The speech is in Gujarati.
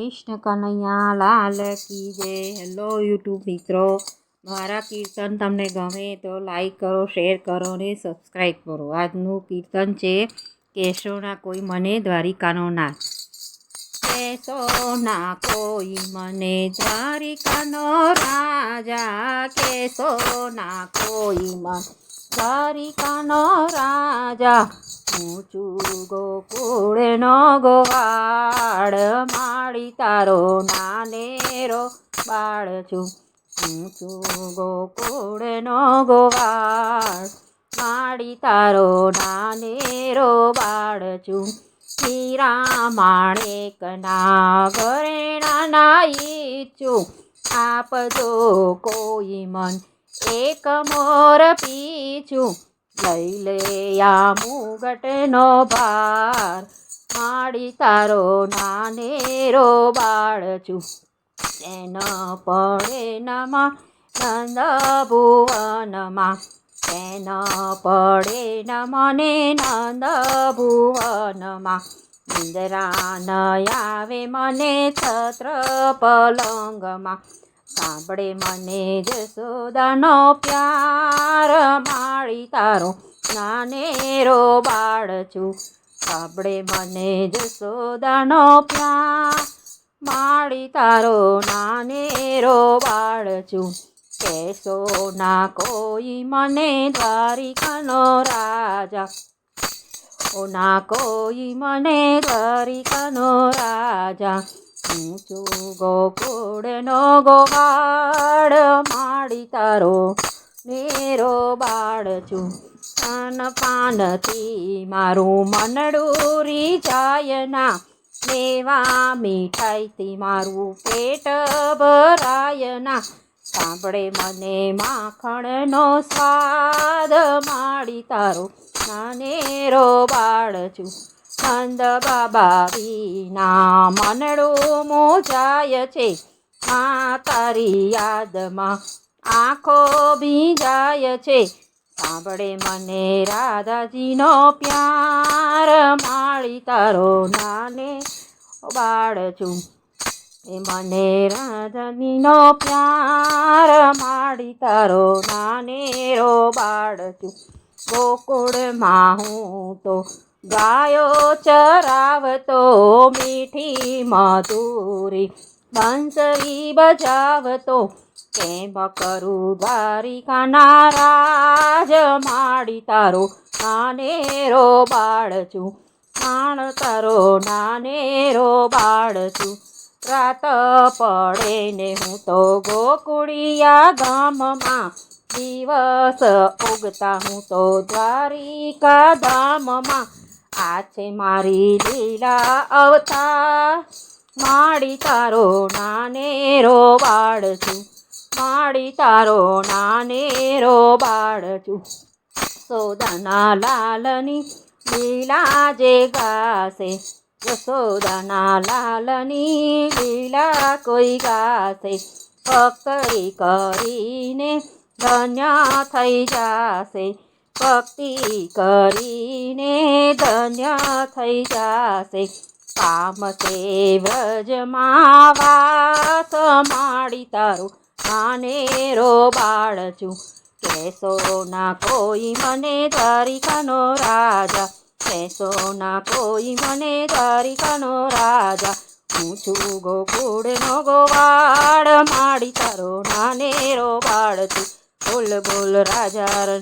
કૃષ્ણ કનૈયા, લાલ કી જય. હેલો યુટ્યુબ મિત્રો. મારા કીર્તન તમને ગમે તો લાઈક કરો શેર કરો ને સબસ્ક્રાઈબ કરો. આજનું કીર્તન છે કેશોના કોઈ મને દ્વારિકાનો નાથ કેશોના કોઈ મને દ્વારિકાનો રાજા. કેશોના કોઈ મને દ્વારિકાનો રાજા. છું ગોકુળનો ગોવાળ, માળી તારો નાનેરો બાળ છું. છું ગોકુળનો ગોવાળ, માળી તારો નાનેરો બાળ છું. હીરા માણેકના ઘરેણાના છું. આપજો કોઈ મન એક મોર પીછું લઈ લે આ મુગટનો ભાર માડી તારો નાનેરો બાળ છું. એન પડે નમા નંદ ભુવનમાં એન પડે નમને નંદ ભુવનમાં નિંદરા ન આવે મને છત્ર પલંગમાં. સાંભળે મને જસોદાનો પ્યાર, માળી તારો નાનેરો બાળ છું. સાંભળે મને જસોદાનો પ્યાર, માળી તારો નાનેરો બાળ છું. કેસો ના કોઈ મને દ્વારિકાનો રાજા. ઓ ના કોઈ મને દ્વારિકાનો રાજા. હું છું ગોકુળનો ગોવાળ, માડી તારો નેરો બાળ છું. પાન પાનથી મારું મનડું રીજાય ના. મેવા મીઠાઈથી મારું પેટ ભરાય ના. સાંભળે મને માખણનો સ્વાદ, માડી તારો નાનેરો બાળ છું. નંદ બાબા વિના મનડો મોજાય છે. આ તારી યાદમાં આંખો ભીંજાય છે. સાંભળે મને રાધાજીનો પ્યાર, માળી તારો નાને બાળ છું એ મને રાધાજીનો પ્યાર, માળી તારો નાનેરો બાળ છું ગોકુળમાં હું તો ગાયો ચરાવતો મીઠી મધુરી બંસરી બજાવતો, કેમ કરું દ્વારિકા નારાજ, માડી તારો નાનેરો બાળ છું, માણ તારો નાનેરો બાળ છું, રાત પડે ને હું તો ગોકુળિયા ગામમાં, દિવસ ઉગતા હું તો દ્વારિકા ધામમાં આ છે મારી લીલા અવતાર. માડી તારો નાનેરો બાળ છું માડી તારો નાનેરો બાળ છું સોદાના લાલની લીલા જે ગાશે. યશોદાના લાલની લીલા કોઈ ગાશે. પકડી કરીને ધન્ય થઈ જશે. ભક્તિ કરીને ધન્ય થઈ જશે. પામશે વ્રજમાં વાત માડી તારું નાનેરો બાળ છું. કેસો ના કોઈ મને દ્વારિકાનો રાજા કેસો ના કોઈ મને દ્વારિકાનો રાજા. હું છું ગોકુળનો ગોવાળ, માડી તારો નાનેરો બાળ છું. બોલ બોલ, રાજા